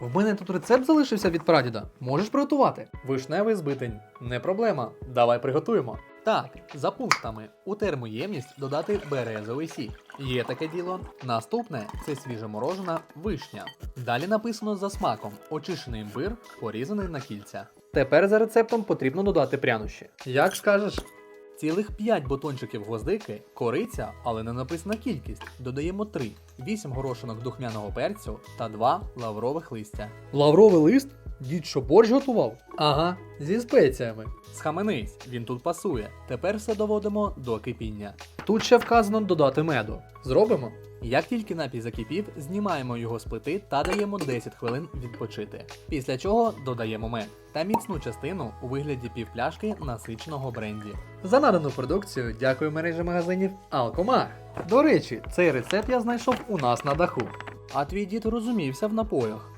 В мене тут рецепт залишився від прадіда. Можеш приготувати? Вишневий збитень. Не проблема. Давай приготуємо. Так, за пунктами. У термоємність додати березовий сік. Є таке діло. Наступне це свіжоморожена вишня. Далі написано за смаком: очищений імбир, порізаний на кільця. Тепер за рецептом потрібно додати прянощі. Як скажеш? Цілих 5 бутончиків гвоздики, кориця, але не написана кількість. Додаємо 3, 8 горошинок духмяного перцю та 2 лаврових листя. Лавровий лист? Дід що борщ готував? Ага, зі спеціями. Схаменись, він тут пасує. Тепер все доводимо до кипіння. Тут ще вказано додати меду. Зробимо? Як тільки напій закипів, знімаємо його з плити та даємо 10 хвилин відпочити. Після чого додаємо мед та міцну частину у вигляді півпляшки насиченого бренді. За надану продукцію дякую мережі магазинів Алкомах. До речі, цей рецепт я знайшов у нас на даху. А твій дід розумівся в напоях.